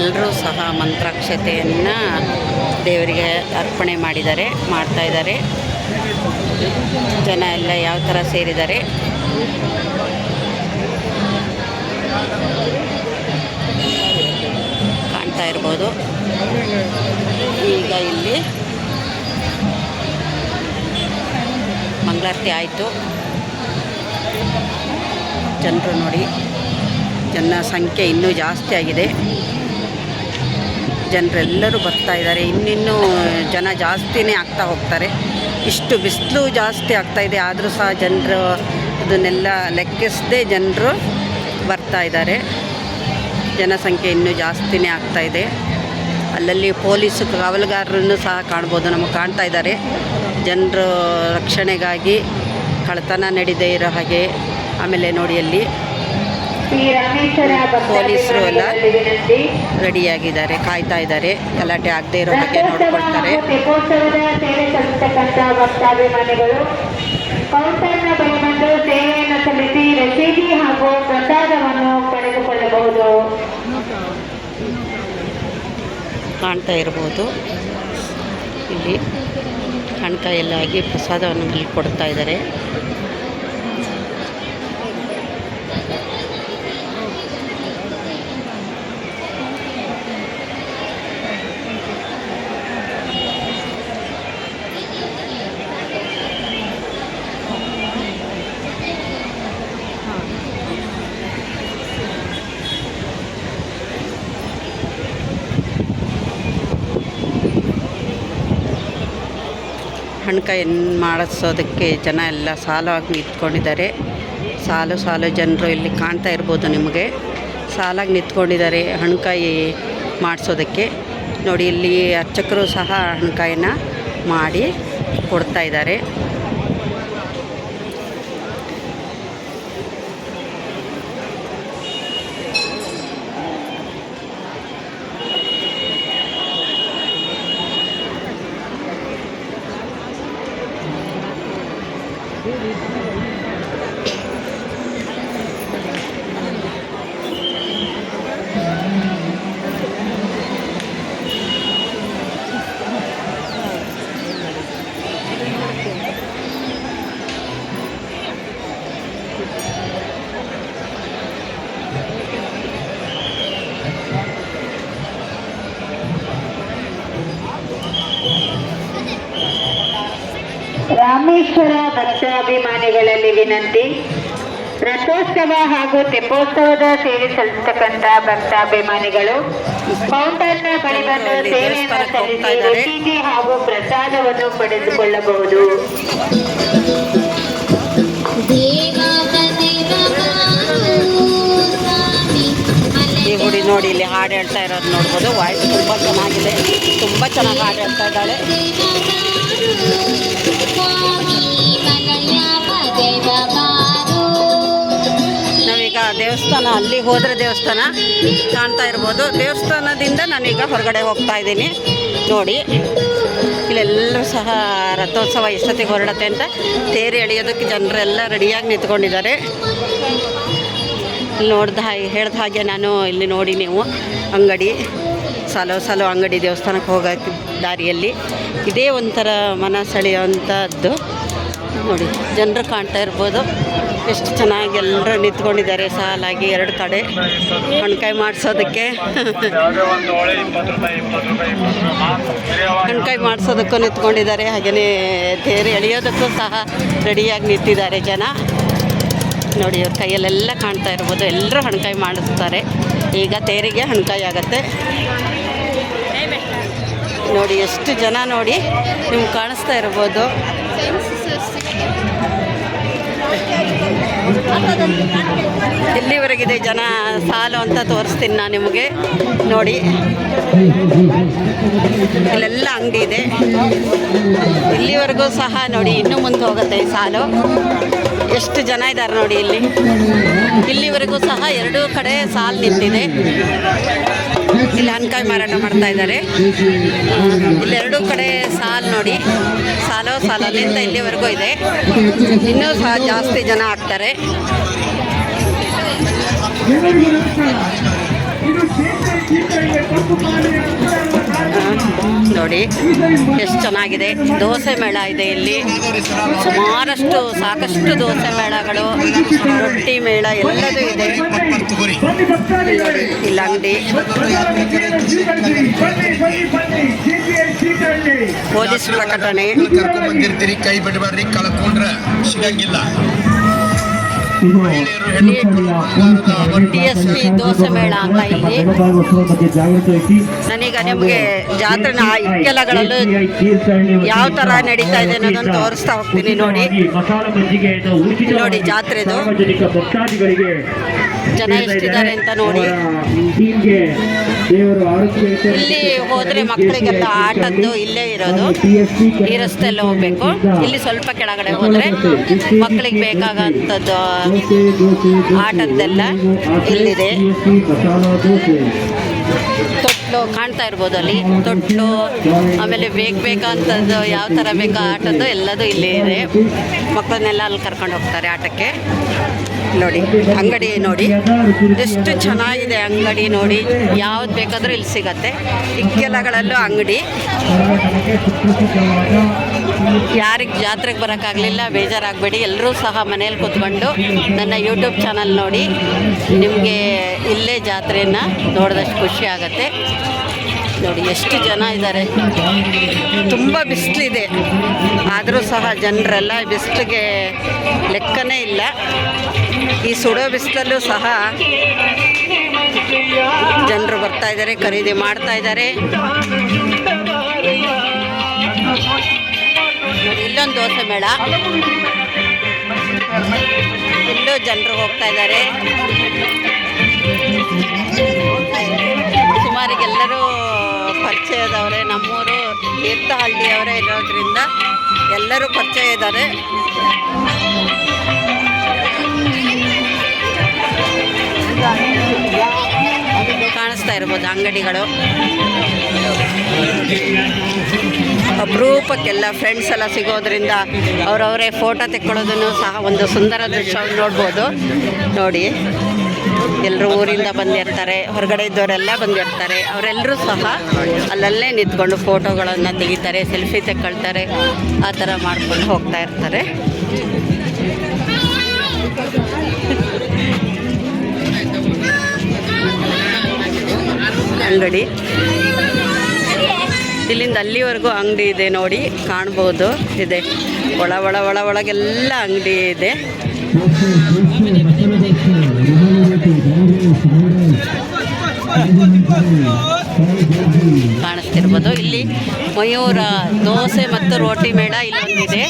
ಎಲ್ಲರೂ ಸಹ ಮಂತ್ರಾಕ್ಷತೆಯನ್ನು ದೇವರಿಗೆ ಅರ್ಪಣೆ ಮಾಡಿದ್ದಾರೆ, ಮಾಡ್ತಾ ಇದ್ದಾರೆ. ಜನ ಎಲ್ಲ ಯಾವ ಥರ ಸೇರಿದ್ದಾರೆ? ಕಾಣ್ತಾ ಇರ್ಬೋದು. ಈಗ ಇಲ್ಲಿ ಮಂಗಳಾರತಿ ಆಯಿತು. ಜನರು ನೋಡಿ, ಜನ ಸಂಖ್ಯೆ ಇನ್ನೂ ಜಾಸ್ತಿ ಆಗಿದೆ. ಜನರೆಲ್ಲರೂ ಬರ್ತಾ ಇದ್ದಾರೆ. ಇನ್ನಿನ್ನೂ ಜನ ಜಾಸ್ತಿನೇ ಆಗ್ತಾ ಹೋಗ್ತಾರೆ. ಇಷ್ಟು ಬಿಸಿಲು ಜಾಸ್ತಿ ಆಗ್ತಾ ಇದೆ. ಆದರೂ ಸಹ ಜನರು ಅದನ್ನೆಲ್ಲ ಲೆಕ್ಕಿಸದೆ ಜನರು ಬರ್ತಾ ಇದ್ದಾರೆ. ಜನಸಂಖ್ಯೆ ಇನ್ನೂ ಜಾಸ್ತಿನೇ ಆಗ್ತಾ ಇದೆ. ಅಲ್ಲಲ್ಲಿ ಪೊಲೀಸು, ಕಾವಲುಗಾರರನ್ನು ಸಹ ಕಾಣ್ಬೋದು. ನಮಗೆ ಕಾಣ್ತಾ ಇದ್ದಾರೆ. ಜನರು ರಕ್ಷಣೆಗಾಗಿ ಕಳ್ಳತನ ನಡೀದೇ ಇರೋ ಹಾಗೆ. ಆಮೇಲೆ ನೋಡಿ ಅಲ್ಲಿ ಪೊಲೀಸರು ಎಲ್ಲ ರೆಡಿಯಾಗಿದ್ದಾರೆ ಕಾಯ್ತಾ ಇದ್ದಾರೆ. ಗಲಾಟೆ ಆಗದೆ ಇರೋ ಬಗ್ಗೆ ನೋಡ್ಕೊಳ್ತಾರೆ. ಕೌಂಟರ್ನ ಬಳಿ ಬಂದು ಸೇವೆಯನ್ನು ಸಲ್ಲಿಸಿ ರಸೀದಿ ಹಾಗೂ ಪ್ರಸಾದವನ್ನು ಪಡೆದುಕೊಳ್ಳಬಹುದು. ಕಾಣ್ತಾ ಇರ್ಬೋದು. ಇಲ್ಲಿ ಹಣ್ಕಾಯೆಲ್ಲ ಆಗಿ ಪ್ರಸಾದವನ್ನು ಇಲ್ಲಿ ಕೊಡ್ತಾ ಇದ್ದಾರೆ. ಹಣ್ಕಾಯನ್ನು ಮಾಡಿಸೋದಕ್ಕೆ ಜನ ಎಲ್ಲ ಸಾಲವಾಗಿ ನಿಂತ್ಕೊಂಡಿದ್ದಾರೆ. ಸಾಲು ಸಾಲು ಜನರು ಇಲ್ಲಿ ಕಾಣ್ತಾ ಇರ್ಬೋದು ನಿಮಗೆ. ಸಾಲಾಗಿ ನಿಂತ್ಕೊಂಡಿದ್ದಾರೆ ಹಣ್ಕಾಯಿ ಮಾಡಿಸೋದಕ್ಕೆ. ನೋಡಿ, ಇಲ್ಲಿ ಅರ್ಚಕರು ಸಹ ಹಣ್ಕಾಯಿನ ಮಾಡಿ ಕೊಡ್ತಾ ಇದ್ದಾರೆ. ಭಕ್ತಾಭಿಮಾನಿಗಳಲ್ಲಿ ವಿನಂತಿ. ರಥೋತ್ಸವ ಹಾಗೂ ತೆಪ್ಪೋತ್ಸವದ ಸೇವೆ ಸಲ್ಲಿಸತಕ್ಕಂತಹ ಭಕ್ತಾಭಿಮಾನಿಗಳು ಕೌಂಟರ್ನ ಬಳಿ ಬಂದು ಸೇವೆ ಸೇವೆಯನ್ನು ಸಲ್ಲಿಸಿ ಹಾಗೂ ಪ್ರಸಾದವನ್ನು ಪಡೆದುಕೊಳ್ಳಬಹುದು. ಈ ನೋಡಿ ಇಲ್ಲಿ ಹಾಡು ಹೇಳ್ತಾ ಇರೋದು ನೋಡ್ಬೋದು. ವಾಯ್ಸ್ ತುಂಬ ಚೆನ್ನಾಗಿದೆ. ತುಂಬ ಚೆನ್ನಾಗಿ ಹಾಡು ಹೇಳ್ತಾ ಇದ್ದಾಳೆ. ನಾವೀಗ ದೇವಸ್ಥಾನ ಅಲ್ಲಿ ಹೋದರೆ ದೇವಸ್ಥಾನ ಕಾಣ್ತಾ ಇರ್ಬೋದು. ದೇವಸ್ಥಾನದಿಂದ ನಾನೀಗ ಹೊರಗಡೆ ಹೋಗ್ತಾ ಇದ್ದೀನಿ. ನೋಡಿ ಇಲ್ಲೆಲ್ಲರೂ ಸಹ ರಥೋತ್ಸವ ಎಷ್ಟೊತ್ತಿಗೆ ಹೊರಡತ್ತೆ ಅಂತ ತೇರು ಎಳೆಯೋದಕ್ಕೆ ಜನರೆಲ್ಲ ರೆಡಿಯಾಗಿ ನಿಂತ್ಕೊಂಡಿದ್ದಾರೆ. ಇಲ್ಲಿ ನೋಡ್ದ ಹೇಳ್ದ ಹಾಗೆ ನಾನು ಇಲ್ಲಿ ನೋಡಿ ನೀವು ಅಂಗಡಿ, ಸಾಲೋ ಸಾಲೋ ಅಂಗಡಿ ದೇವಸ್ಥಾನಕ್ಕೆ ಹೋಗೋಕ್ಕೆ ದಾರಿಯಲ್ಲಿ. ಇದೇ ಒಂಥರ ಮನ ಸೆಳೆಯುವಂಥದ್ದು ನೋಡಿ, ಜನರು ಕಾಣ್ತಾ ಇರ್ಬೋದು. ಎಷ್ಟು ಚೆನ್ನಾಗಿ ಎಲ್ಲರೂ ನಿಂತ್ಕೊಂಡಿದ್ದಾರೆ. ಸಾಲಾಗಿ ಎರಡು ಕಡೆ ಕಣ್ಕಾಯಿ ಮಾಡಿಸೋದಕ್ಕೆ. ಕಣ್ಕಾಯಿ ಮಾಡಿಸೋದಕ್ಕೂ ನಿಂತ್ಕೊಂಡಿದ್ದಾರೆ. ಹಾಗೆಯೇ ತೇರು ಎಳೆಯೋದಕ್ಕೂ ಸಹ ರೆಡಿಯಾಗಿ ನಿಂತಿದ್ದಾರೆ ಜನ. ನೋಡಿ ಅವ್ರ ಕೈಯಲ್ಲೆಲ್ಲ ಕಾಣ್ತಾ ಇರ್ಬೋದು. ಎಲ್ಲರೂ ಹಣ್ಕಾಯಿ ಮಾಡಿಸ್ತಾರೆ. ಈಗ ತೇರಿಗೆ ಹಣ್ಕಾಯಿ ಆಗುತ್ತೆ. ನೋಡಿ, ಎಷ್ಟು ಜನ ನೋಡಿ, ನಿಮ್ಗೆ ಕಾಣಿಸ್ತಾ ಇರ್ಬೋದು. ಇಲ್ಲಿವರೆಗಿದೆ ಜನ ಸಾಲು ಅಂತ ತೋರಿಸ್ತೀನಿ ನಾನು ನಿಮಗೆ. ನೋಡಿ. ಇಲ್ಲೆಲ್ಲ ಅಂಗಡಿ ಇದೆ. ಇಲ್ಲಿವರೆಗೂ ಸಹ ನೋಡಿ, ಇನ್ನೂ ಮುಂದೆ ಹೋಗುತ್ತೆ ಸಾಲು. ಎಷ್ಟು ಜನ ಇದ್ದಾರೆ ನೋಡಿ ಇಲ್ಲಿ. ಇಲ್ಲಿವರೆಗೂ ಸಹ ಎರಡೂ ಕಡೆ ಸಾಲು ನಿಂತಿದೆ. ಇಲ್ಲಿ ಹಣ್ಕಾಯಿ ಮಾರಾಟ ಮಾಡ್ತಾ ಇದ್ದಾರೆ. ಇಲ್ಲಿ ಎರಡು ಕಡೆ ಸಾಲು ನೋಡಿ. ಸಾಲೋ ಸಾಲು ಅಲ್ಲಿಂದ ಇಲ್ಲಿವರೆಗೂ ಇದೆ. ಇನ್ನೂ ಸಹ ಜಾಸ್ತಿ ಜನ ಆಗ್ತಾರೆ ಇದು ನೋಡಿ, ಎಷ್ಟು ಚೆನ್ನಾಗಿದೆ. ದೋಸೆ ಮೇಳ ಇದೆ ಇಲ್ಲಿ. ಸುಮಾರಷ್ಟು, ಸಾಕಷ್ಟು ದೋಸೆ ಮೇಳಗಳು, ರೊಟ್ಟಿ ಮೇಳ ಎಲ್ಲದೂ ಇದೆ. ಇಲ್ಲಿ ಅಂಗಡಿ. ಪೊಲೀಸ್ ಪ್ರಕಟಣೆ. ಕರ್ಕೊಂಡ್ ಬಂದಿರ್ತೀರಿ, ಕೈ ಬಿಡಬಾರ್ರಿ, ಕಳ್ಕೊಂಡ್ರೆ ಸಿಗಂಗಿಲ್ಲ. ಮಹಿಳೆಯರು ಹೆಣ್ಣು ಟಿ ಎಸ್ ಪಿ ದೋಸೆ ಮೇಳ ಅಂತ ಇಲ್ಲಿ ನಾನೀಗ ನಿಮಗೆ ಜಾತ್ರೆ ಇಕ್ಕೆಲಗಳಲ್ಲೂ ಯಾವ ತರ ನಡೀತಾ ಇದೆ ಅನ್ನೋದನ್ನು ತೋರಿಸ್ತಾ ಹೋಗ್ತೀನಿ ನೋಡಿ. ನೋಡಿ ಜಾತ್ರೆದು. ಜನ ಎಷ್ಟಿದ್ದಾರೆ ಅಂತ ನೋಡಿ. ಇಲ್ಲಿ ಹೋದ್ರೆ ಮಕ್ಕಳಿಗೆಲ್ಲ ಆಟದ್ದು ಇಲ್ಲೇ ಇರೋದು. ಈ ರಸ್ತೆಲ್ಲ ಹೋಗ್ಬೇಕು. ಇಲ್ಲಿ ಸ್ವಲ್ಪ ಕೆಳಗಡೆ ಹೋದ್ರೆ ಮಕ್ಕಳಿಗೆ ಬೇಕಾಗಂಥದ್ದು ಆಟದ್ದೆಲ್ಲ ಇಲ್ಲಿದೆ. ತೊಟ್ಲು ಕಾಣ್ತಾ ಇರ್ಬೋದು ಅಲ್ಲಿ. ತೊಟ್ಲು ಆಮೇಲೆ ಬೇಗ ಬೇಕಂಥದ್ದು ಯಾವ ಥರ ಬೇಕೋ ಆಟದ್ದು ಎಲ್ಲದೂ ಇಲ್ಲೇ ಇದೆ. ಮಕ್ಕಳನ್ನೆಲ್ಲ ಅಲ್ಲಿ ಕರ್ಕೊಂಡು ಹೋಗ್ತಾರೆ ಆಟಕ್ಕೆ. ನೋಡಿ, ಅಂಗಡಿ ನೋಡಿ. ಎಷ್ಟು ಚೆನ್ನಾಗಿದೆ ಅಂಗಡಿ ನೋಡಿ. ಯಾವ್ದು ಬೇಕಾದರೂ ಇಲ್ಲಿ ಸಿಗತ್ತೆ. ಇಕ್ಕೆಲಗಳಲ್ಲೂ ಅಂಗಡಿ. ಯಾರಿಗೆ ಜಾತ್ರೆಗೆ ಬರೋಕ್ಕಾಗಲಿಲ್ಲ, ಬೇಜಾರಾಗಬೇಡಿ. ಎಲ್ಲರೂ ಸಹ ಮನೇಲಿ ಕೂತ್ಕೊಂಡು ನನ್ನ ಯೂಟ್ಯೂಬ್ ಚಾನಲ್ ನೋಡಿ. ನಿಮಗೆ ಇಲ್ಲೇ ಜಾತ್ರೆಯನ್ನ ನೋಡಿದಷ್ಟು ಖುಷಿ ಆಗುತ್ತೆ. ನೋಡಿ, ಎಷ್ಟು ಜನ ಇದ್ದಾರೆ ತುಂಬ ಬಿಸಿಲಿದೆ. ಆದರೂ ಸಹ ಜನರೆಲ್ಲ ಬಿಸಿಲಿಗೆ ಲೆಕ್ಕನೇ ಇಲ್ಲ. ಈ ಸುಡೋ ಬಿಸಿಲಲ್ಲೂ ಸಹ ಜನರು ಬರ್ತಾ ಇದ್ದಾರೆ, ಖರೀದಿ ಮಾಡ್ತಾ ಇದ್ದಾರೆ. ಇಲ್ಲೊಂದು ದೋಸೆ ಮೇಳ. ಇಲ್ಲೂ ಜನರು ಹೋಗ್ತಾ ಇದ್ದಾರೆ. ಸುಮಾರಿಗೆಲ್ಲರೂ ಪರಿಚಯದವರೇ, ನಮ್ಮೂರು ತೀರ್ಥಹಳ್ಳಿಯವರೇ ಇರೋದ್ರಿಂದ ಎಲ್ಲರೂ ಪರಿಚಯ ಇದ್ದಾರೆ. ಇರ್ಬೋದು ಅಂಗಡಿಗಳು. ಅಪರೂಪಕ್ಕೆಲ್ಲ ಫ್ರೆಂಡ್ಸ್ ಎಲ್ಲ ಸಿಗೋದ್ರಿಂದ ಅವರವರೇ ಫೋಟೋ ತೆಕ್ಕೊಳ್ಳೋದನ್ನು ಸಹ ಒಂದು ಸುಂದರ ದೃಶ್ಯವನ್ನು ನೋಡ್ಬೋದು. ನೋಡಿ ಎಲ್ಲರೂ ಊರಿಂದ ಬಂದಿರ್ತಾರೆ, ಹೊರಗಡೆ ಇದ್ದವರೆಲ್ಲ ಬಂದಿರ್ತಾರೆ. ಅವರೆಲ್ಲರೂ ಸಹ ಅಲ್ಲಲ್ಲೇ ನಿಂತ್ಕೊಂಡು ಫೋಟೋಗಳನ್ನು ತೆಗಿತಾರೆ ಸೆಲ್ಫಿ ತೆಕ್ಕೊಳ್ತಾರೆ, ಆ ಥರ ಮಾಡ್ಕೊಂಡು ಹೋಗ್ತಾ ಇರ್ತಾರೆ. ಅಂಗಡಿ. ಇಲ್ಲಿಂದ ಅಲ್ಲಿವರೆಗೂ ಅಂಗಡಿ ಇದೆ ನೋಡಿ ಕಾಣ್ಬೋದು. ಇದೆ. ಒಳ ಒಳ ಒಳ ಒಳಗೆಲ್ಲ ಅಂಗಡಿ ಇದೆ. ಕಾಣಿಸ್ತಿರ್ಬೋದು. ಇಲ್ಲಿ ಮಯೂರ ದೋಸೆ ಮತ್ತು ರೋಟಿ ಮೇಳ ಇಲ್ಲೊಂದಿದೆ.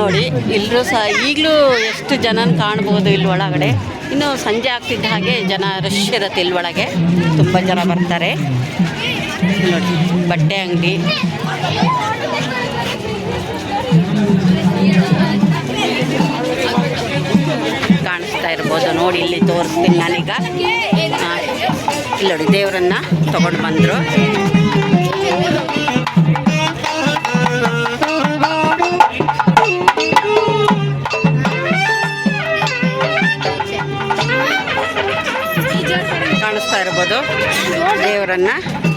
ನೋಡಿ ಎಲ್ಲರೂ ಸಹ ಈಗಲೂ ಎಷ್ಟು ಜನನ ಕಾಣ್ಬೋದು ಇಲ್ಲಿ ಒಳಗಡೆ. ಇನ್ನು ಸಂಜೆ ಆಗ್ತಿದ್ದ ಹಾಗೆ ಜನ ರಶ್ ಇರುತ್ತೆ ಇಲ್ಲಿ ಒಳಗೆ. ತುಂಬ ಜನ ಬರ್ತಾರೆ. ನೋಡಿ, ಬಟ್ಟೆ ಅಂಗಡಿ. ಕಾಣಿಸ್ತಾ ಇರ್ಬೋದು. ನೋಡಿ, ಇಲ್ಲಿ ತೋರಿಸ್ತೀನಿ ನಾನೀಗ. ಇಲ್ಲಿ ದೇವರನ್ನ ತಗೊಂಡು ಬಂದರು. ಕಾಣಿಸ್ತಾ ಇರ್ಬೋದು. ದೇವರನ್ನ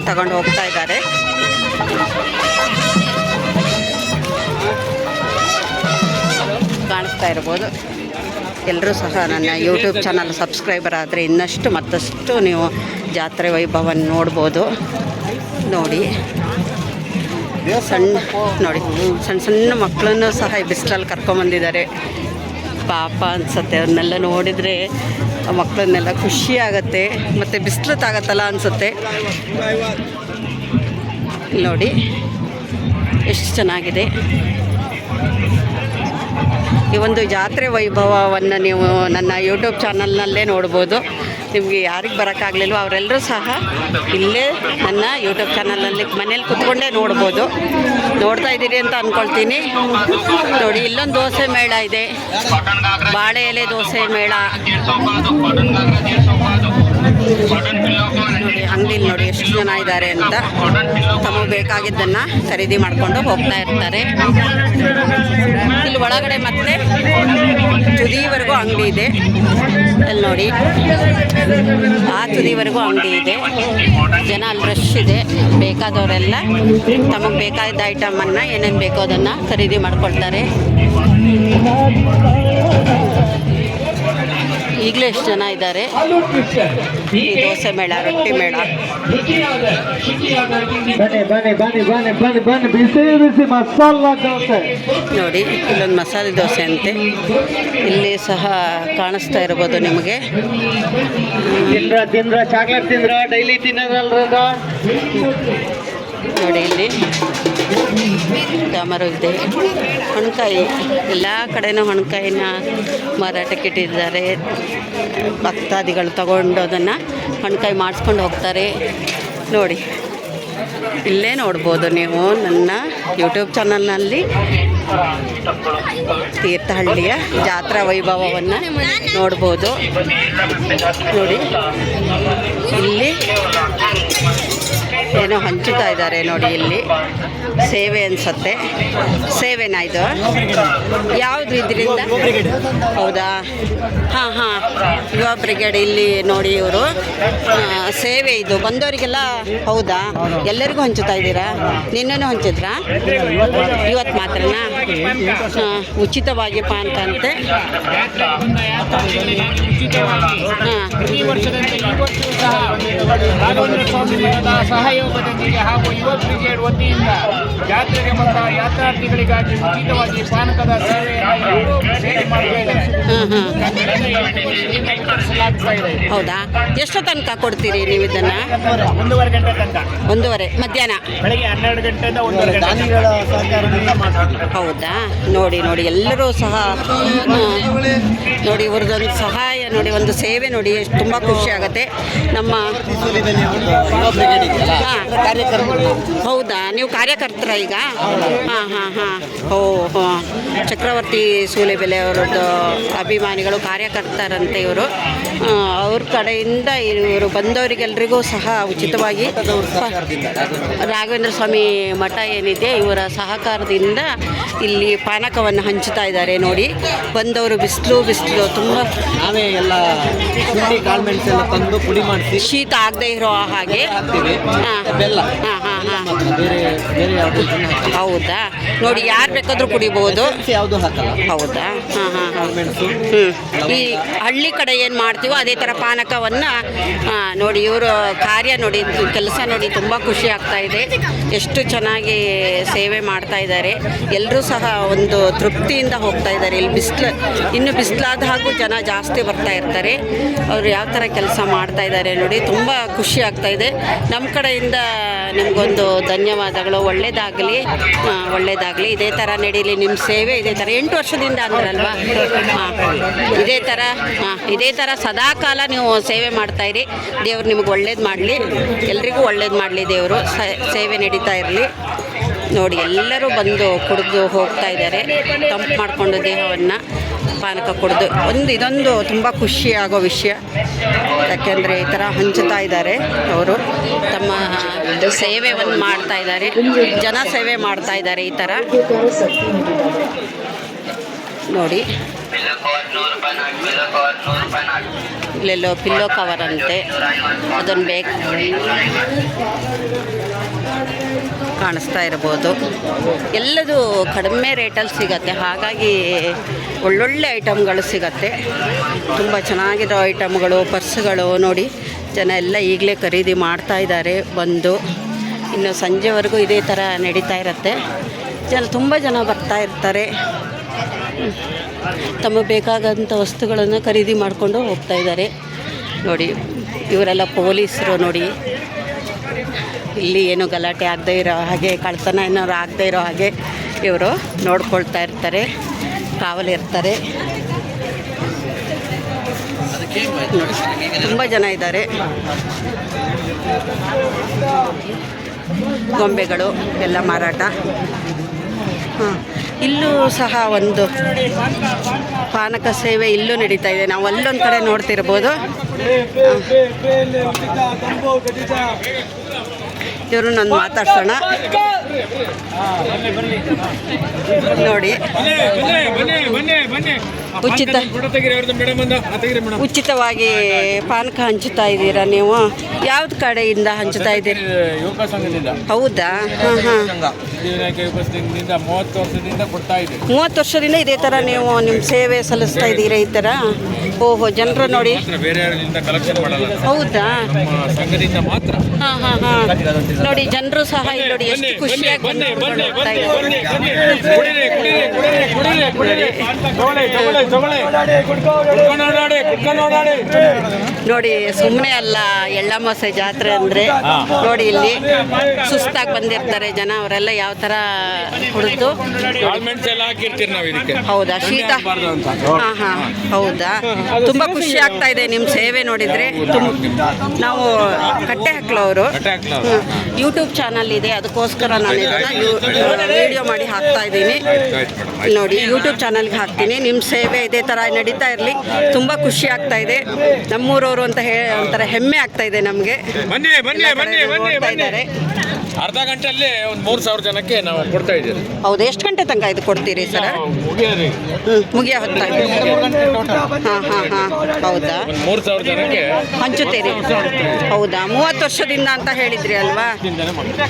ತಗೊಂಡು ಹೋಗ್ತಾ ಇದ್ದಾರೆ. ಕಾಣಿಸ್ತಾ ಇರ್ಬೋದು. ಎಲ್ಲರೂ ಸಹ ನನ್ನ ಯೂಟ್ಯೂಬ್ ಚಾನಲ್ ಸಬ್ಸ್ಕ್ರೈಬರ್ ಆದರೆ ಇನ್ನಷ್ಟು ಮತ್ತಷ್ಟು ನೀವು ಜಾತ್ರೆ ವೈಭವ ನೋಡ್ಬೋದು. ನೋಡಿ. ಸಣ್ಣ ನೋಡಿ, ಸಣ್ಣ ಸಣ್ಣ ಮಕ್ಕಳನ್ನು ಸಹ ಬಿಸಿಲಲ್ಲಿ ಕರ್ಕೊಂಬಂದಿದ್ದಾರೆ. ಪಾಪ ಅನಿಸುತ್ತೆ, ಅವ್ರನ್ನೆಲ್ಲ ನೋಡಿದರೆ ಮಕ್ಕಳನ್ನೆಲ್ಲ ಖುಷಿ ಆಗುತ್ತೆ, ಮತ್ತು ಬಿಸಿಲು ತಾಗತ್ತಲ್ಲ ಅನಿಸುತ್ತೆ. ನೋಡಿ, ಎಷ್ಟು ಚೆನ್ನಾಗಿದೆ. ಈ ಒಂದು ಜಾತ್ರೆ ವೈಭವವನ್ನು ನೀವು ನನ್ನ ಯೂಟ್ಯೂಬ್ ಚಾನಲ್ನಲ್ಲೇ ನೋಡ್ಬೋದು. ನಿಮಗೆ ಯಾರಿಗೆ ಬರೋಕ್ಕಾಗಲಿಲ್ವೋ ಅವರೆಲ್ಲರೂ ಸಹ ಇಲ್ಲೇ ನನ್ನ ಯೂಟ್ಯೂಬ್ ಚಾನಲಲ್ಲಿ ಮನೇಲಿ ಕುತ್ಕೊಂಡೇ ನೋಡ್ಬೋದು. ನೋಡ್ತಾ ಇದ್ದೀರಿ ಅಂತ ಅಂದ್ಕೊಳ್ತೀನಿ ನೋಡಿ, ಇಲ್ಲೊಂದು ದೋಸೆ ಮೇಳ ಇದೆ. ಬಾಳೆ ಎಲೆ ದೋಸೆ ಮೇಳ. ಅಂಗಡಿಲಿ ನೋಡಿ ಎಷ್ಟು ಜನ ಇದ್ದಾರೆ ಅಂತ ತಮಗೆ ಬೇಕಾಗಿದ್ದನ್ನು ಖರೀದಿ ಮಾಡಿಕೊಂಡು ಹೋಗ್ತಾ ಇರ್ತಾರೆ. ಇಲ್ಲಿ ಒಳಗಡೆ ಮತ್ತೆ ತುದಿವರೆಗೂ ಅಂಗಡಿ ಇದೆ. ಅಲ್ಲಿ ನೋಡಿ. ಆ ತುದಿವರೆಗೂ ಅಂಗಡಿ ಇದೆ. ಜನ ಅಲ್ಲಿ ರಶ್ ಇದೆ. ಬೇಕಾದವರೆಲ್ಲ ತಮಗೆ ಬೇಕಾದ ಐಟಮನ್ನು ಏನೇನು ಬೇಕೋ ಅದನ್ನು ಖರೀದಿ ಮಾಡ್ಕೊಳ್ತಾರೆ. ಈಗಲೂ ಎಷ್ಟು ಜನ ಇದ್ದಾರೆ? ಈ ದೋಸೆ ಮೇಳ ರೊಟ್ಟಿ ಮೇಳ. ನೋಡಿ ಇಲ್ಲೊಂದು ಮಸಾಲೆ ದೋಸೆ ಅಂತೆ. ಇಲ್ಲಿ ಸಹ ಕಾಣಿಸ್ತಾ ಇರ್ಬೋದು ನಿಮಗೆ. ತಿಂದ್ರ ಚಾಕ್ಲೇಟ್ ತಿಂದ್ರ ಡೈಲಿ ತಿನ್ನೋದಲ್ರದ? ನೋಡಿ ಇಲ್ಲಿ. ಡಮರು ಇದೆ ಹಣ್ಕಾಯಿ, ಎಲ್ಲ ಕಡೆನೂ ಹಣ್ಕಾಯಿನ ಮಾರಾಟಕ್ಕೆ ಇಟ್ಟಿದ್ದಾರೆ. ಭಕ್ತಾದಿಗಳು ತಗೊಂಡು ಅದನ್ನು ಹಣ್ಕಾಯಿ ಮಾಡಿಸ್ಕೊಂಡು ಹೋಗ್ತಾರೆ. ನೋಡಿ, ಇಲ್ಲೇ ನೋಡ್ಬೋದು ನೀವು ನನ್ನ ಯೂಟ್ಯೂಬ್ ಚಾನಲ್ನಲ್ಲಿ ತೀರ್ಥಹಳ್ಳಿಯ ಜಾತ್ರಾ ವೈಭವವನ್ನು ನೋಡ್ಬೋದು. ನೋಡಿ, ಇಲ್ಲಿ ಏನೋ ಹಂಚುತ್ತಾ ಇದ್ದಾರೆ ನೋಡಿ ಇಲ್ಲಿ. ಸೇವೆ ಅನ್ಸತ್ತೆ. ಸೇವೆನಾ ಇದು? ಯಾವುದು ಇದರಿಂದ? ಹೌದಾ? ಹಾಂ ಹಾಂ. ಯುವ ಬ್ರಿಗೇಡ್ ಇಲ್ಲಿ ನೋಡಿ ಇವರು. ಸೇವೆ ಇದು. ಬಂದವರಿಗೆಲ್ಲ ಹೌದಾ? ಎಲ್ಲರಿಗೂ ಹಂಚುತ್ತಾ ಇದ್ದೀರಾ? ನಿನ್ನೂ ಹಂಚಿದ್ರಾ? ಇವತ್ತು ಮಾತ್ರನಾ? ಉಚಿತವಾಗಿ ಅಂತೆ ಹಾಂ. ಸಹಯೋಗದೊಂದಿಗೆ ಹಾಗೂ ಯುವ ಬ್ರಿಗೇಡ್ ವತಿಯಿಂದ ಜಾತ್ರೆಗೆ ಬಂದ ಯಾತ್ರಾರ್ಥಿಗಳಿಗಾಗಿ ಉಚಿತವಾಗಿ ಪಾನಕದ ಸೇವೆಯನ್ನು ಸೇವೆ ಮಾಡ್ತಾ ಇದೆ ಹೌದಾ? ಎಷ್ಟು ತನಕ ಕೊಡ್ತೀರಿ ನೀವು ಇದನ್ನ? ಒಂದೂವರೆ ಗಂಟೆ ತನಕ. ಒಂದೂವರೆ ಮಧ್ಯಾಹ್ನ? ಬೆಳಗ್ಗೆ ಹನ್ನೆರಡು ಗಂಟೆಯಿಂದ ಒಂದೂವರೆ ಗಂಟೆ. ಹೌದಾ? ನೋಡಿ ನೋಡಿ ಎಲ್ಲರೂ ಸಹ ನೋಡಿ ಇವ್ರದ್ದೊಂದು ಸಹಾಯ ನೋಡಿ, ಒಂದು ಸೇವೆ ನೋಡಿ ಎಷ್ಟು ತುಂಬ ಖುಷಿ ಆಗುತ್ತೆ. ನಮ್ಮ ಹೌದಾ? ನೀವು ಕಾರ್ಯಕರ್ತರ ಈಗ? ಹಾಂ ಹಾಂ ಹಾಂ. ಓ ಹಾಂ. ಚಕ್ರವರ್ತಿ ಸೂಲೆಬೆಲೆ ಅವರದ್ದು ಅಭಿಮಾನಿಗಳು ಕಾರ್ಯಕರ್ತರಂತೆ ಇವರು. ಅವ್ರ ಕಡೆಯಿಂದ ಇವರು ಬಂದವರಿಗೆಲ್ರಿಗೂ ಸಹ ಉಚಿತವಾಗಿ ರಾಘವೇಂದ್ರ ಸ್ವಾಮಿ ಮಠ ಏನಿದೆ, ಇವರ ಸಹಕಾರದಿಂದ ಇಲ್ಲಿ ಪಾನಕವನ್ನು ಹಂಚುತ್ತಾ ಇದ್ದಾರೆ ನೋಡಿ. ಬಂದವರು ಬಿಸಿಲು ಬಿಸಿಲು ತುಂಬ. ಎಲ್ಲ ಶುಂಠಿ ಗಾರ್ಮೆಂಟ್ಸ್ ಎಲ್ಲ ತಂದು ಪುಡಿ ಮಾಡಿಸಿ. ಶೀತ ಆಗದೆ ಇರೋ ಹಾಗೆ? ಹಾಕ್ತೀವಿ ಬೆಲ್ಲ. ಮಾತ್ರ ಬೇರೆ ಬೇರೆ ಯಾವುದು ಹೌದಾ? ನೋಡಿ ಯಾರು ಬೇಕಾದರೂ ಕುಡಿಬೋದು. ಯಾವುದು ಹಾಕಲ್ಲ. ಹೌದಾ? ಹಾಂ ಹಾಂ ಈ ಹಳ್ಳಿ ಕಡೆ ಏನು ಮಾಡ್ತೀವೋ ಅದೇ ಥರ ಪಾನಕವನ್ನು ನೋಡಿ ಇವರು ಕಾರ್ಯ ನೋಡಿ ಕೆಲಸ ನೋಡಿ ತುಂಬ ಖುಷಿ ಆಗ್ತಾ ಇದೆ. ಎಷ್ಟು ಚೆನ್ನಾಗಿ ಸೇವೆ ಮಾಡ್ತಾ ಇದ್ದಾರೆ. ಎಲ್ಲರೂ ಸಹ ಒಂದು ತೃಪ್ತಿಯಿಂದ ಹೋಗ್ತಾ ಇದ್ದಾರೆ. ಇಲ್ಲಿ ಬಿಸಿಲು ಇನ್ನು ಬಿಸಿಲಾದ ಹಾಗೂ ಜನ ಜಾಸ್ತಿ ಬರ್ತಾ ಇರ್ತಾರೆ. ಅವರು ಯಾವ ಥರ ಕೆಲಸ ಮಾಡ್ತಾ ಇದ್ದಾರೆ ನೋಡಿ ತುಂಬ ಖುಷಿ ಆಗ್ತಾ ಇದೆ. ನಮ್ಮ ಕಡೆಯಿಂದ ನಿಮಗೊಂದು ಧನ್ಯವಾದಗಳು. ಒಳ್ಳೇದಾಗಲಿ ಒಳ್ಳೇದಾಗಲಿ. ಇದೇ ಥರ ನಡೀಲಿ ನಿಮ್ಮ ಸೇವೆ, ಇದೇ ಥರ ಎಂಟು ವರ್ಷದಿಂದ ಅಂದ್ರಲ್ವಾ? ಹಾಂ, ಇದೇ ಥರ ಹಾಂ, ಇದೇ ಥರ ಸದಾ ಕಾಲ ನೀವು ಸೇವೆ ಮಾಡ್ತಾಯಿರಿ ದೇವ್ರು ನಿಮಗೆ ಒಳ್ಳೇದು ಮಾಡಲಿ. ಎಲ್ರಿಗೂ ಒಳ್ಳೇದು ಮಾಡಲಿ ದೇವರು. ಸೇವೆ ನಡೀತಾ ಇರಲಿ. ನೋಡಿ, ಎಲ್ಲರೂ ಬಂದು ಕುಡಿದು ಹೋಗ್ತಾ ಇದ್ದಾರೆ. ತಂಪು ಮಾಡಿಕೊಂಡು ದೇಹವನ್ನು. ಪಾನಕ ಕುಡಿದು ಒಂದು ಇದೊಂದು ತುಂಬ ಖುಷಿಯಾಗೋ ವಿಷಯ. ಯಾಕೆಂದರೆ ಈ ಥರ ಹಂಚುತ್ತಾ ಇದ್ದಾರೆ ಅವರು. ತಮ್ಮ ಸೇವೆ ಒಂದ್ ಮಾಡ್ತಾ ಇದ್ದಾರೆ. ಜನ ಸೇವೆ ಮಾಡ್ತಾ ಇದ್ದಾರೆ ಈ ಥರ ನೋಡಿ. ಇಲ್ಲೆಲ್ಲೋ ಪಿಲ್ಲೋ ಕವರ್ ಅಂತೆ. ಅದನ್ನು ಬೇಕು. ಕಾಣಿಸ್ತಾ ಇರ್ಬೋದು. ಎಲ್ಲದೂ ಕಡಿಮೆ ರೇಟಲ್ಲಿ ಸಿಗತ್ತೆ. ಹಾಗಾಗಿ ಒಳ್ಳೊಳ್ಳೆ ಐಟಮ್ಗಳು ಸಿಗತ್ತೆ. ತುಂಬ ಚೆನ್ನಾಗಿರೋ ಐಟಮ್ಗಳು, ಪರ್ಸ್ಗಳು ನೋಡಿ. ಜನ ಎಲ್ಲ ಈಗಲೇ ಖರೀದಿ ಮಾಡ್ತಾ ಇದ್ದಾರೆ, ಬಂದು. ಇನ್ನು ಸಂಜೆವರೆಗೂ ಇದೇ ಥರ ನಡೀತಾ ಇರುತ್ತೆ. ಜನ ತುಂಬ ಜನ ಬರ್ತಾ ಇರ್ತಾರೆ. ತಮಗೆ ಬೇಕಾದಂಥ ವಸ್ತುಗಳನ್ನು ಖರೀದಿ ಮಾಡಿಕೊಂಡು ಹೋಗ್ತಾ ಇದ್ದಾರೆ. ನೋಡಿ, ಇವರೆಲ್ಲ ಪೊಲೀಸರು ನೋಡಿ. ಇಲ್ಲಿ ಏನು ಗಲಾಟೆ ಆಗದೆ ಇರೋ ಹಾಗೆ ಕಳ್ತನ ಏನಾರು ಆಗದೆ ಇರೋ ಹಾಗೆ ಇವರು ನೋಡ್ಕೊಳ್ತಾ ಇರ್ತಾರೆ ಕಾವಲಿರ್ತಾರೆ ತುಂಬ ಜನ ಇದ್ದಾರೆ. ಗೊಂಬೆಗಳು, ಎಲ್ಲ ಮಾರಾಟ. ಹಾಂ ಇಲ್ಲೂ ಸಹ ಒಂದು ಪಾನಕ ಸೇವೆ ಇಲ್ಲೂ ನಡೀತಾ ಇದೆ. ನಾವು ಅಲ್ಲೊಂದು ಕಡೆ ನೋಡ್ತಿರ್ಬೋದು. ಇವರು ನಾನು ಮಾತಾಡ್ಸೋಣ. ನೋಡಿ. ಉಚಿತ. ಉಚಿತವಾಗಿ ಪಾನಕ ಹಂಚುತ್ತಾ ಇದ್ದೀರಾ ನೀವು? ಯಾವ್ದು ಕಡೆಯಿಂದ ಹಂಚುತ್ತಾ ಇದ್ದೀರಿ? ಹೌದಾ? ಹಾಂ ಹಾಂ. ಮೂವತ್ತು ವರ್ಷದಿಂದ ಇದೆ ತರ ನೀವು ನಿಮ್ಮ ಸೇವೆ ಸಲ್ಲಿಸ್ತಾ ಇದ್ದೀರಾ ಈ ಥರ ಓಹೋ ಜನರು ನೋಡಿ. ಬೇರೆ ಯಾರಿಂದ ಕಲೆಕ್ಷನ್ ಮಾಡಲ್ಲ. ಹೌದಾ? ನಮ್ಮ ಸಂಘದಿಂದ ಮಾತ್ರ. ಹಾಂ ಹಾಂ ಹಾಂ. ನೋಡಿ ಜನರು ಸಹ ಇಲ್ಲಿ ನೋಡಿ ಎಷ್ಟು ಖುಷಿಯಾಗಿ. ನೋಡಿ ಸುಮ್ಮನೆ ಅಲ್ಲ ಎಳ್ಳಮಾಸೆ ಜಾತ್ರೆ ಅಂದರೆ. ನೋಡಿ ಇಲ್ಲಿ ಸುಸ್ತಾಗಿ ಬಂದಿರ್ತಾರೆ ಜನ ಅವರೆಲ್ಲ ಯಾವ ಥರ ಇದಕ್ಕೆ. ಹೌದಾ? ಶೀತ. ಹಾಂ ಹಾಂ ಹೌದಾ? ತುಂಬ ಖುಷಿ ಆಗ್ತಾ ಇದೆ ನಿಮ್ಮ ಸೇವೆ ನೋಡಿದರೆ. ತುಂಬ ನಾವು ಕಟ್ಟೆ ಹಾಕ್ಲವರು. ಯೂಟ್ಯೂಬ್ ಚಾನಲ್ ಇದೆ ಅದಕ್ಕೋಸ್ಕರ ನಾನು ಇದನ್ನು ವಿಡಿಯೋ ಮಾಡಿ ಹಾಕ್ತಾ ಇದ್ದೀನಿ. ನೋಡಿ ಯೂಟ್ಯೂಬ್ ಚಾನಲ್ಗೆ ಹಾಕ್ತೀನಿ. ನಿಮ್ಮ ಸೇವೆ ಇದೇ ಥರ ನಡೀತಾ ಇರಲಿ. ತುಂಬ ಖುಷಿ ಆಗ್ತಾ ಇದೆ. ನಮ್ಮೂರವರು ಅಂತ ಹೇಳಿ ಒಂಥರ ಹೆಮ್ಮೆ ಆಗ್ತಾ ಇದೆ ನಮಗೆ. ಬನ್ನಿ ಬನ್ನಿ ಬನ್ನಿ ಬನ್ನಿ ಬನ್ನಿ. ಇದ್ದಾರೆ. ಅರ್ಧ ಗಂಟೆಯಲ್ಲಿ ಒಂದು ಮೂರು ಸಾವಿರ ಜನಕ್ಕೆ ನಾವು ಕೊಡ್ತಾ ಇದ್ದೀವಿ. ಹೌದು ಎಷ್ಟು ಗಂಟೆ ತನಕ ಇದು ಕೊಡ್ತೀರಿ ಸರ್? ಮುಗಿಯ ಹ್ಞೂ ಮುಗಿಯೋ ಹೊತ್ತಾಗಿ ಹಾಂ ಹಾಂ ಹಾಂ ಹೌದಾ? ಒಂದು ಮೂರು ಸಾವಿರ ಜನಕ್ಕೆ ಹಂಚುತ್ತೀರಿ? ಹೌದಾ? ಮೂವತ್ತು ವರ್ಷದಿಂದ ಅಂತ ಹೇಳಿದ್ರಿ ಅಲ್ವಾ?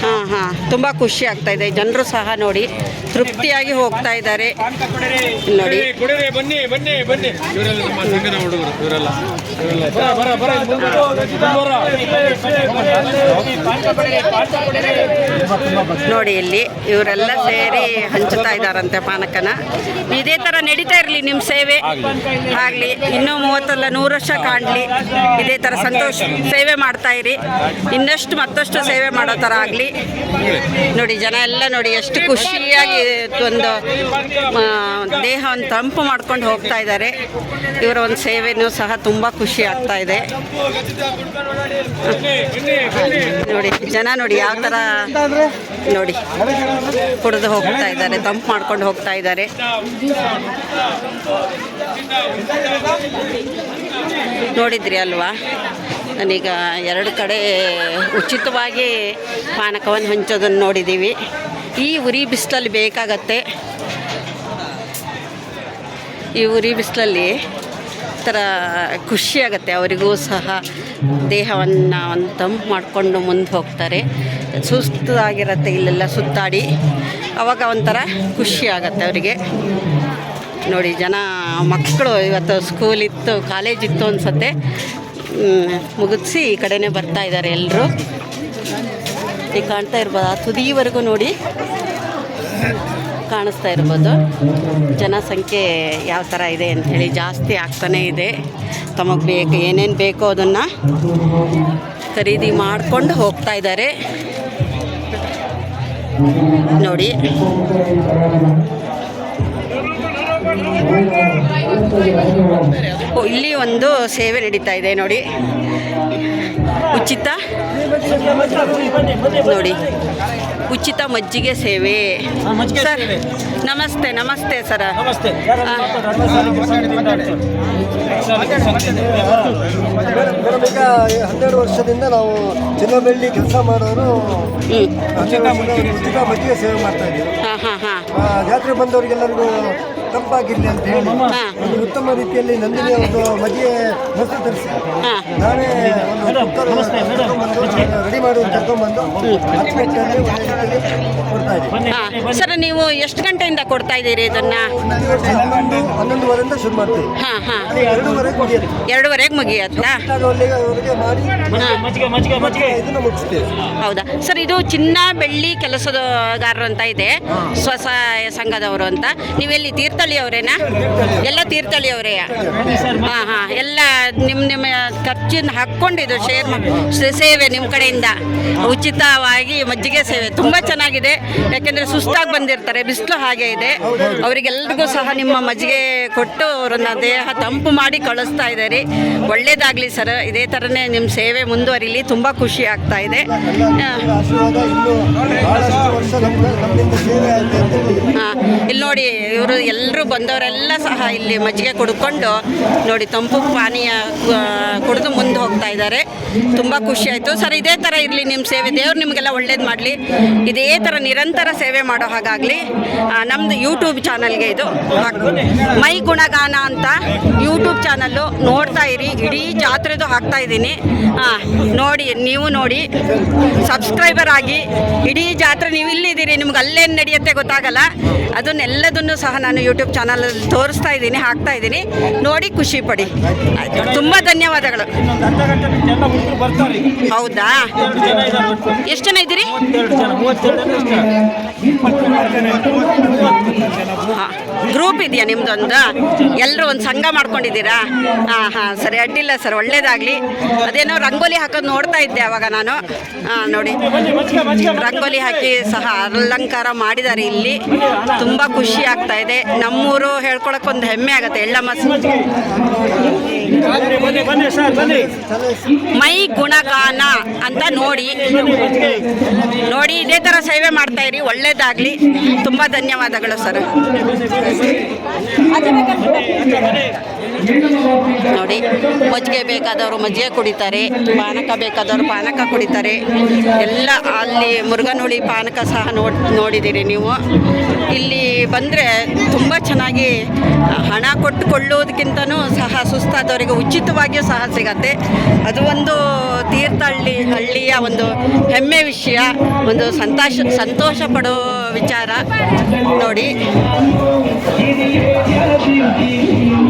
ಹಾಂ ಹಾಂ. ತುಂಬ ಖುಷಿ ಆಗ್ತಾ ಇದೆ. ಜನರು ಸಹ ನೋಡಿ ತೃಪ್ತಿಯಾಗಿ ಹೋಗ್ತಾ ಇದ್ದಾರೆ. ನೋಡಿ. ಕುಡಿರಿ ಬನ್ನಿ ಬನ್ನಿ ಬನ್ನಿ. ಇವರೆಲ್ಲ ನಮ್ಮ ಸಂಘದ ಹುಡುಗರು ಇವರೆಲ್ಲ. ಇವರೆಲ್ಲ ಬರ ಬರ ಬರ. ನೋಡಿ ಇಲ್ಲಿ ಇವರೆಲ್ಲ ಸೇರಿ ಹಂಚುತ್ತಾ ಇದ್ದಾರಂತೆ ಪಾನಕನ. ಇದೇ ತರ ನಡೀತಾ ಇರಲಿ ನಿಮ್ಮ ಸೇವೆ. ಆಗಲಿ, ಇನ್ನೂ ಮೂವತ್ತಲ್ಲ, ನೂರು ವರ್ಷ ಕಾಣಲಿ. ಇದೇ ತರ ಸಂತೋಷ ಸೇವೆ ಮಾಡ್ತಾ ಇರಿ. ಇನ್ನಷ್ಟು ಮತ್ತಷ್ಟು ಸೇವೆ ಮಾಡೋ ತರ ಆಗಲಿ. ನೋಡಿ, ಜನ ಎಲ್ಲ ನೋಡಿ ಎಷ್ಟು ಖುಷಿಯಾಗಿ ಒಂದು ದೇಹವನ್ನು ತಂಪು ಮಾಡ್ಕೊಂಡು ಹೋಗ್ತಾ ಇದ್ದಾರೆ. ಇವರ ಒಂದು ಸೇವೆನೂ ಸಹ ತುಂಬ ಖುಷಿ ಆಗ್ತಾ ಇದೆ. ನೋಡಿ, ಜನ ನೋಡಿ ಯಾವ ಥರ ನೋಡಿ, ಕುಡಿದು ಹೋಗ್ತಾ ಇದ್ದಾರೆ, ತಂಪು ಮಾಡ್ಕೊಂಡು ಹೋಗ್ತಾ ಇದ್ದಾರೆ. ನೋಡಿದ್ರಿ ಅಲ್ವಾ? ನಾನೀಗ ಎರಡು ಕಡೆ ಉಚಿತವಾಗಿ ಪಾನಕವನ್ನು ಹಂಚೋದನ್ನು ನೋಡಿದ್ದೀವಿ. ಈ ಉರಿ ಬಿಸಿಲಲ್ಲಿ ಬೇಕಾಗತ್ತೆ. ಈ ಉರಿ ಬಿಸಿಲಲ್ಲಿ ಥರ ಖುಷಿಯಾಗತ್ತೆ ಅವರಿಗೂ ಸಹ ದೇಹವನ್ನು ಒಂದು ತಂಪು ಮಾಡಿಕೊಂಡು ಮುಂದೆ ಹೋಗ್ತಾರೆ. ಸುಸ್ತು ಆಗಿರತ್ತೆ ಇಲ್ಲೆಲ್ಲ ಸುತ್ತಾಡಿ. ಅವಾಗ ಒಂಥರ ಖುಷಿ ಆಗತ್ತೆ ಅವರಿಗೆ. ನೋಡಿ, ಜನ ಮಕ್ಕಳು ಇವತ್ತು ಸ್ಕೂಲ್ ಇತ್ತು ಕಾಲೇಜ್ ಇತ್ತು ಅನ್ಸತ್ತೆ. ಮುಗಿಸಿ ಈ ಕಡೆನೇ ಬರ್ತಾ ಇದ್ದಾರೆ ಎಲ್ಲರೂ ಈಗ ಕಾಣ್ತಾ ಇರ್ಬೋದು, ಆ ತುದಿವರೆಗೂ ನೋಡಿ. ಕಾಣಿಸ್ತಾ ಇರ್ಬೋದು. ಜನಸಂಖ್ಯೆ ಯಾವ ಥರ ಇದೆ ಅಂಥೇಳಿ ಜಾಸ್ತಿ ಆಗ್ತಾನೇ ಇದೆ. ತಮಗೆ ಬೇಕು ಏನೇನು ಬೇಕೋ ಅದನ್ನು ಖರೀದಿ ಮಾಡಿಕೊಂಡು ಹೋಗ್ತಾ ಇದ್ದಾರೆ. ನೋಡಿ. ಇಲ್ಲಿ ಒಂದು ಸೇವೆ ನಡೀತಾ ಇದೆ ನೋಡಿ. ಉಚಿತ? ನೋಡಿ ಉಚಿತ ಮಜ್ಜಿಗೆ ಸೇವೆ. ಸರ್ ನಮಸ್ತೆ ನಮಸ್ತೆ ಸರ್. ಹನ್ನೆರಡು ವರ್ಷದಿಂದ ನಾವು ಚಿನ್ನಬೆಳ್ಳಿ ಕೆಲಸ ಮಾಡೋರು ಉಚಿತ ಮಜ್ಜಿಗೆ ಸೇವೆ ಮಾಡ್ತಾ ಇದ್ದೀವಿ. ಹಾಂ ಹಾಂ ಹಾಂ. ಆ, ಜಾತ್ರೆ ಬಂದವರಿಗೆಲ್ಲರಿಗೂ ತಂಪಾಗಿರ್ಲಿ ಅಂತ ಹೇಳಿ ಹಾಂ. ಒಂದು ಉತ್ತಮ ರೀತಿಯಲ್ಲಿ ನಂದಿನಿ ಒಂದು ಮದುವೆ ಮೊಸರು ತರಿಸಿ. ಹಾಂ. ನಾನೇ ಒಂದು ಕುಕ್ಕರ್ ರೆಡಿ ಮಾಡಿ ಕರ್ಕೊಂಡ್ಬಂದು ಹತ್ತು ಗಂಟೆಯಲ್ಲಿ ಒಳ್ಳೆ ರೀತಿಯಲ್ಲಿ ಕೊಡ್ತಾ ಇದ್ದೀವಿ ಸರ್ ನೀವು ಎಷ್ಟು ಗಂಟೆಯಿಂದ ಕೊಡ್ತಾ ಇದ್ದೀರಿ ಇದನ್ನ? ಹನ್ನೊಂದು ಹನ್ನೊಂದುವರೆಯಿಂದ ಶುರು ಮಾಡ್ತೀವಿ. ಹಾಂ ಹಾಂ. ಎರಡೂವರೆಗೆ ಮುಗಿಯುತ್ತೆ. ಎರಡೂವರೆಗೆ ಮುಗಿಯತ್ತಾ? ಮಾಡಿ ಇದನ್ನು ಮುಗಿಸ್ತೇವೆ. ಹೌದಾ? ಸರ್ ಇದು ಚಿನ್ನ ಬೆಳ್ಳಿ ಕೆಲಸದಗಾರರು ಅಂತ ಇದೆ ಸ್ವಸಹಾಯ ಸಂಘದವರು ಅಂತ. ನೀವೆಲ್ಲಿ ತೀರ್ಥಹಳ್ಳಿ ಅವರೇನಾ? ಎಲ್ಲ ತೀರ್ಥಹಳ್ಳಿ ಅವರೇ. ಹಾಂ ಹಾಂ. ಎಲ್ಲ ನಿಮ್ಮ ನಿಮ್ಮ ಖರ್ಚಿನ ಹಾಕ್ಕೊಂಡಿದ್ದು ಶೇರ್ ಸೇವೆ ನಿಮ್ಮ ಕಡೆಯಿಂದ. ಉಚಿತವಾಗಿ ಮಜ್ಜಿಗೆ ಸೇವೆ. ತುಂಬ ಚೆನ್ನಾಗಿದೆ. ಯಾಕೆಂದರೆ ಸುಸ್ತಾಗಿ ಬಂದಿರ್ತಾರೆ. ಬಿಸಿಲು ಹಾಗೆ ಇದೆ. ಅವರಿಗೆಲ್ರಿಗೂ ಸಹ ನಿಮ್ಮ ಮಜ್ಜಿಗೆ ಕೊಟ್ಟು ಅವರನ್ನು ದೇಹ ತಂಪು ಮಾಡಿ ಕಳಿಸ್ತಾ ಇದ್ದಾರೆ. ಒಳ್ಳೇದಾಗಲಿ ಸರ್. ಇದೇ ಥರನೇ ನಿಮ್ಮ ಸೇವೆ ಮುಂದುವರಿಲಿ. ತುಂಬ ಖುಷಿ ಆಗ್ತಾ ಇದೆ. ಹಾಂ. ಇಲ್ಲಿ ನೋಡಿ ಇವರು ಎಲ್ಲರೂ ಬಂದವರೆಲ್ಲ ಸಹ ಇಲ್ಲಿ ಮಜ್ಜಿಗೆ ಕುಡ್ಕೊಂಡು ನೋಡಿ ತಂಪು ಪಾನೀಯ ಕುಡಿದು ಮುಂದೆ ಹೋಗ್ತಾ ಇದ್ದಾರೆ. ತುಂಬ ಖುಷಿ ಆಯಿತು. ಸರ್, ಇದೇ ಥರ ಇರಲಿ ನಿಮ್ಮ ಸೇವೆ. ದೇವ್ರು ನಿಮಗೆಲ್ಲ ಒಳ್ಳೇದು ಮಾಡಲಿ. ಇದೇ ಥರ ನಿರಂತರ ಸೇವೆ ಮಾಡೋ ಹಾಗಾಗಲಿ ನಮ್ಮದು ಯೂಟ್ಯೂಬ್ ಚಾನಲ್ಗೆ ಇದು. ಮೈ ಗುಣಗಾನ ಅಂತ ಯೂಟ್ಯೂಬ್ ಚಾನಲ್ಲು ನೋಡ್ತಾ ಇರಿ. ಇಡೀ ಜಾತ್ರೆದು ಹಾಕ್ತಾ ಇದ್ದೀನಿ. ಹಾಂ ನೋಡಿ, ನೀವು ನೋಡಿ. ಸಬ್ಸ್ಕ್ರೈಬರ್ ಆಗಿ, ಇಡೀ ಜಾತ್ರೆ ನೀವು ಇಲ್ಲಿದ್ದೀರಿ. ನಿಮ್ಗೆ ಅಲ್ಲೇನು ನಡೆಯುತ್ತೆ ಗೊತ್ತಾಗಲ್ಲ. ಅದನ್ನೆಲ್ಲದನ್ನು ಸಹ ನಾನು ಯೂಟ್ಯೂಬ್ ಚಾನಲಲ್ಲಿ ತೋರಿಸ್ತಾ ಇದ್ದೀನಿ, ಹಾಕ್ತಾ ಇದ್ದೀನಿ. ನೋಡಿ ಖುಷಿ ಪಡಿ. ತುಂಬ ಧನ್ಯವಾದಗಳು. ಹೌದಾ. ಎಷ್ಟು ಜನ ಇದ್ದೀರಿ? ಗ್ರೂಪ್ ಇದೆಯಾ ನಿಮ್ದೊಂದು? ಎಲ್ಲರೂ ಒಂದು ಸಂಘ ಮಾಡ್ಕೊಂಡಿದ್ದೀರಾ? ಹಾಂ ಹಾಂ, ಸರಿ, ಅಡ್ಡಿಲ್ಲ ಸರ್ ಒಳ್ಳೇದಾಗಲಿ. ಅದೇನೋ ರಂಗೋಲಿ ಹಾಕೋದು ನೋಡ್ತಾ ಇದ್ದೆ ಅವಾಗ ನಾನು. ಹಾಂ, ನೋಡಿ. ರಂಗೋಲಿ ಹಾಕಿ ಸಹ ಅಲಂಕಾರ ಮಾಡಿದ್ದಾರೆ ಇಲ್ಲಿ. ತುಂಬ ಖುಷಿ ಆಗ್ತಾ ಇದೆ. ನಮ್ಮೂರು ಹೇಳ್ಕೊಳಕ್ಕೆ ಒಂದು ಹೆಮ್ಮೆ ಆಗುತ್ತೆ. ಬನ್ನಿ ಮೈ ಗುಣಗಾನ ಅಂತ ನೋಡಿ. ನೋಡಿ, ಇದೇ ಥರ ಸೇವೆ ಮಾಡ್ತಾ ಇರಿ. ಒಳ್ಳೇದಾಗಲಿ. ತುಂಬ ಧನ್ಯವಾದಗಳು, ಸರ್. ನೋಡಿ, ಮಜ್ಜಿಗೆ ಬೇಕಾದವರು ಮಜ್ಜಿಗೆ ಕುಡಿತಾರೆ, ಪಾನಕ ಬೇಕಾದವರು ಪಾನಕ ಕುಡಿತಾರೆ. ಎಲ್ಲ ಅಲ್ಲಿ ಮುರುಘನುಳಿ ಪಾನಕ ಸಹ ನೋಡ್, ನೋಡಿದ್ದೀರಿ ನೀವು. ಇಲ್ಲಿ ಬಂದರೆ ತುಂಬ ಚೆನ್ನಾಗಿ ಹಣ ಕೊಟ್ಟುಕೊಳ್ಳೋದಕ್ಕಿಂತನೂ ಸಹ ಸುಸ್ತಾದವರಿಗೆ ಉಚಿತವಾಗಿಯೂ ಸಹ ಸಿಗತ್ತೆ. ಅದು ಒಂದು ತೀರ್ಥಹಳ್ಳಿ ಹಳ್ಳಿಯ ಒಂದು ಹೆಮ್ಮೆ ವಿಷಯ, ಒಂದು ಸಂತೋಷ ಸಂತೋಷ ಪಡೋ ವಿಚಾರ. ನೋಡಿ.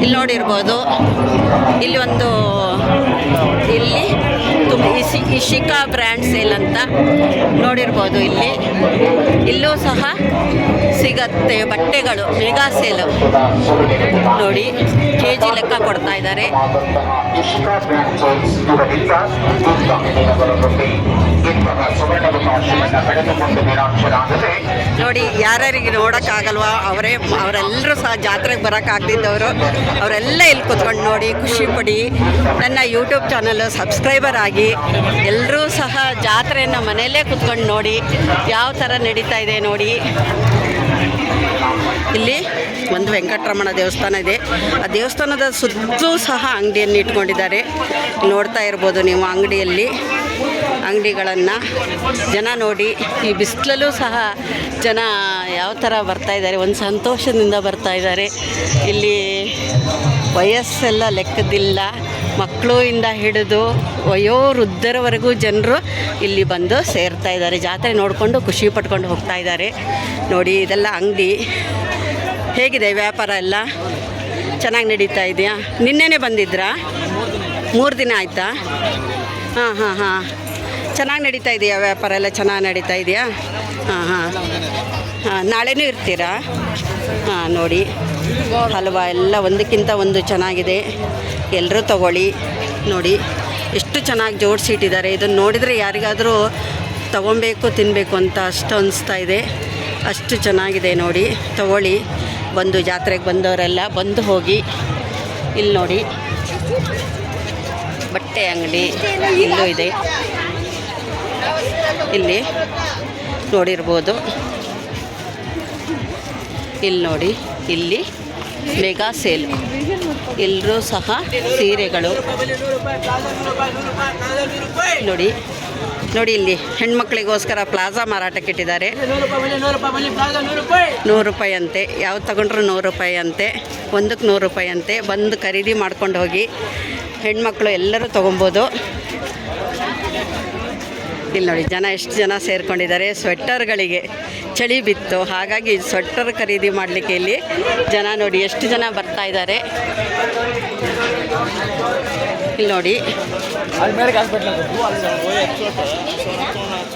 ಇಲ್ಲಿ ನೋಡಿರ್ಬೋದು. ಇಲ್ಲಿ ಒಂದು ತುಂಬ ಇಸಿ ಇಶಿಕಾ ಬ್ರ್ಯಾಂಡ್ ಸೇಲ್ ಅಂತ ನೋಡಿರ್ಬೋದು ಇಲ್ಲಿ. ಇಲ್ಲೂ ಸಹ ಸಿಗತ್ತೆ ಬಟ್ಟೆಗಳು, ಮೆಗಾ ಸೇಲು. ನೋಡಿ ಕೆ ಜಿ ಲೆಕ್ಕ ಕೊಡ್ತಾ ಇದ್ದಾರೆ. ನೋಡಿ, ಯಾರ್ಯಾರಿಗೆ ನೋಡೋಕ್ಕಾಗಲ್ವಾ, ಅವರೇ, ಅವರೆಲ್ಲರೂ ಸಹ ಜಾತ್ರೆಗೆ ಬರೋಕ್ಕಾಗ್ದಿದ್ದವರು ಅವರೆಲ್ಲ ಇಲ್ಲಿ ಕುತ್ಕೊಂಡು ನೋಡಿ, ಖುಷಿ ಪಡಿ. ನನ್ನ ಯೂಟ್ಯೂಬ್ ಚಾನಲ್ ಸಬ್ಸ್ಕ್ರೈಬರ್ ಆಗಿ ಎಲ್ಲರೂ ಸಹ ಜಾತ್ರೆಯನ್ನು ಮನೆಯಲ್ಲೇ ಕುತ್ಕೊಂಡು ನೋಡಿ, ಯಾವ ಥರ ನಡೀತಾ ಇದೆ ನೋಡಿ. ಇಲ್ಲಿ ಒಂದು ವೆಂಕಟರಮಣ ದೇವಸ್ಥಾನ ಇದೆ. ಆ ದೇವಸ್ಥಾನದ ಸುತ್ತಲೂ ಸಹ ಅಂಗಡಿಯನ್ನು ಇಟ್ಕೊಂಡಿದ್ದಾರೆ. ನೋಡ್ತಾ ಇರ್ಬೋದು ನೀವು ಅಂಗಡಿಯಲ್ಲಿ. ಅಂಗಡಿಗಳನ್ನು ಜನ ನೋಡಿ, ಈ ಬಿಸಿಲಲ್ಲೂ ಸಹ ಜನ ಯಾವ ಥರ ಬರ್ತಾ ಇದ್ದಾರೆ, ಒಂದು ಸಂತೋಷದಿಂದ ಬರ್ತಾ ಇದ್ದಾರೆ. ಇಲ್ಲಿ ವಯಸ್ಸೆಲ್ಲ ಲೆಕ್ಕದಿಲ್ಲ. ಮಕ್ಕಳು ಇಂದ ಹಿಡಿದು ವಯೋವೃದ್ಧರವರೆಗೂ ಜನರು ಇಲ್ಲಿ ಬಂದು ಸೇರ್ತಾ ಇದ್ದಾರೆ. ಜಾತ್ರೆ ನೋಡಿಕೊಂಡು ಖುಷಿ ಪಟ್ಕೊಂಡು ಹೋಗ್ತಾ ಇದ್ದಾರೆ. ನೋಡಿ, ಇದೆಲ್ಲ ಅಂಗಡಿ. ಹೇಗಿದೆ ವ್ಯಾಪಾರ ಎಲ್ಲ? ಚೆನ್ನಾಗಿ ನಡೀತಾ ಇದೆಯಾ? ನಿನ್ನೆನೇ ಬಂದಿದ್ರಾ? ಮೂರು ದಿನ ಆಯಿತಾ? ಹಾಂ ಹಾಂ ಹಾಂ. ಚೆನ್ನಾಗಿ ನಡೀತಾ ಇದೆಯಾ ವ್ಯಾಪಾರ ಎಲ್ಲ? ಚೆನ್ನಾಗಿ ನಡೀತಾ ಇದೆಯಾ? ಹಾಂ ಹಾಂ. ಹಾಂ, ನಾಳೆನೂ ಇರ್ತೀರಾ? ಹಾಂ, ನೋಡಿ. ಹಲ್ವಾ ಎಲ್ಲ ಒಂದಕ್ಕಿಂತ ಒಂದು ಚೆನ್ನಾಗಿದೆ. ಎಲ್ಲರೂ ತಗೊಳ್ಳಿ. ನೋಡಿ, ಎಷ್ಟು ಚೆನ್ನಾಗಿ ಜೋಡಿಸಿಟ್ಟಿದ್ದಾರೆ ಇದನ್ನು ನೋಡಿದರೆ ಯಾರಿಗಾದರೂ ತಗೊಬೇಕು ತಿನ್ನಬೇಕು ಅಂತ ಅಷ್ಟು ಅನಿಸ್ತಾ ಇದೆ. ಅಷ್ಟು ಚೆನ್ನಾಗಿದೆ ನೋಡಿ. ತಗೊಳ್ಳಿ. ಬಂದು ಜಾತ್ರೆಗೆ ಬಂದವರೆಲ್ಲ ಬಂದು ಹೋಗಿ. ಇಲ್ಲಿ ನೋಡಿ. ಬಟ್ಟೆ ಅಂಗಡಿ ಇಲ್ಲೂ ಇದೆ. ಇಲ್ಲಿ ನೋಡಿರ್ಬೋದು. ಇಲ್ಲಿ ನೋಡಿ. ಇಲ್ಲಿ ಮೆಗಾ ಸೇಲ್. ಎಲ್ಲರೂ ಸಹ ಸೀರೆಗಳು. ನೋಡಿ ನೋಡಿ ಇಲ್ಲಿ ಹೆಣ್ಮಕ್ಳಿಗೋಸ್ಕರ ಪ್ಲಾಜಾ ಮಾರಾಟಕ್ಕೆ ಇಟ್ಟಿದ್ದಾರೆ. ನೂರು ರೂಪಾಯಿ ಅಂತೆ. ಯಾವ್ದು ತಗೊಂಡ್ರು ನೂರು ರೂಪಾಯಿ ಅಂತೆ. ಒಂದಕ್ಕೆ ನೂರು ರೂಪಾಯಿ ಅಂತೆ. ಬಂದು ಖರೀದಿ ಮಾಡ್ಕೊಂಡು ಹೋಗಿ ಹೆಣ್ಮಕ್ಳು ಎಲ್ಲರೂ ತೊಗೊಬೋದು. ಇಲ್ಲಿ ನೋಡಿ ಜನ, ಎಷ್ಟು ಜನ ಸೇರ್ಕೊಂಡಿದ್ದಾರೆ. ಸ್ವೆಟ್ಟರ್ಗಳಿಗೆ ಚಳಿ ಬಿತ್ತು. ಹಾಗಾಗಿ ಸ್ವೆಟರ್ ಖರೀದಿ ಮಾಡಲಿಕ್ಕೆ ಇಲ್ಲಿ ಜನ ನೋಡಿ, ಎಷ್ಟು ಜನ ಬರ್ತಾ ಇದ್ದಾರೆ. ಇಲ್ಲಿ ನೋಡಿ.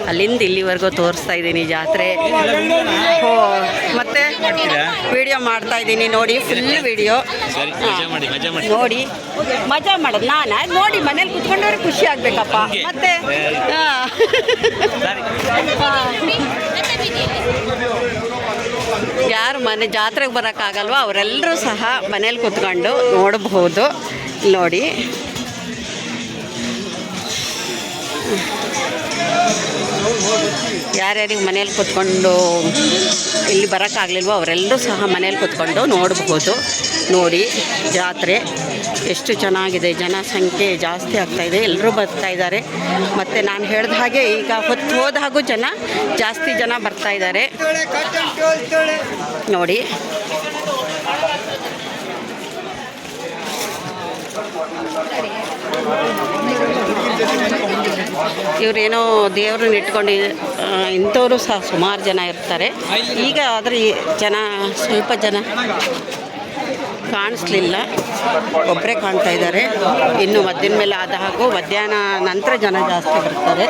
ಅಲ್ಲಿಂದ ಇಲ್ಲಿವರೆಗೂ ತೋರಿಸ್ತಾ ಇದ್ದೀನಿ ಜಾತ್ರೆ. ಓ ಮತ್ತೆ ವಿಡಿಯೋ ಮಾಡ್ತಾ ಇದ್ದೀನಿ ನೋಡಿ ಫುಲ್ ವಿಡಿಯೋ ನೋಡಿ ಮಜಾ ಮಾಡೋದು ನಾನು? ನೋಡಿ ಮನೇಲಿ ಕುತ್ಕೊಂಡವ್ರೆ ಖುಷಿ ಆಗ್ಬೇಕಪ್ಪ. ಮತ್ತೆ. ಯಾರು ಮನೆ ಜಾತ್ರೆಗೆ ಬರೋಕ್ಕಾಗಲ್ವೋ? ಅವರೆಲ್ಲರೂ ಸಹ ಮನೇಲಿ ಕುತ್ಕೊಂಡು ನೋಡಬಹುದು ನೋಡಿ. ಯಾರ್ಯಾರಿಗೆ ಮನೇಲಿ ಕೂತ್ಕೊಂಡು ಇಲ್ಲಿ ಬರೋಕ್ಕಾಗಲಿಲ್ವೋ ಅವರೆಲ್ಲರೂ ಸಹ ಮನೇಲಿ ಕೂತ್ಕೊಂಡು ನೋಡಬಹುದು ನೋಡಿ, ಜಾತ್ರೆ ಎಷ್ಟು ಚೆನ್ನಾಗಿದೆ. ಜನಸಂಖ್ಯೆ ಜಾಸ್ತಿ ಆಗ್ತಾಯಿದೆ ಎಲ್ಲರೂ ಬರ್ತಾ ಇದ್ದಾರೆ. ಮತ್ತು ನಾನು ಹೇಳಿದ ಹಾಗೆ ಈಗ ಹೊತ್ತು ಹೋದ ಹಾಗೂ ಜನ, ಜಾಸ್ತಿ ಜನ ಬರ್ತಾ ಇದ್ದಾರೆ. ನೋಡಿ. ಇವರೇನೋ ದೇವ್ರನ್ನ ಇಟ್ಕೊಂಡು ಇಂಥವರು ಸಹ ಸುಮಾರು ಜನ ಇರ್ತಾರೆ. ಈಗ ಆದರೆ ಜನ, ಸ್ವಲ್ಪ ಜನ ಕಾಣಿಸ್ಲಿಲ್ಲ. ಒಬ್ಬರೇ ಕಾಣ್ತಾ ಇದ್ದಾರೆ. ಇನ್ನು ಮದ್ದಿನ ಮೇಲೆ ಆದ ಹಾಗೂ ಮಧ್ಯಾಹ್ನ ನಂತರ ಜನ ಜಾಸ್ತಿ ಬರ್ತಾರೆ.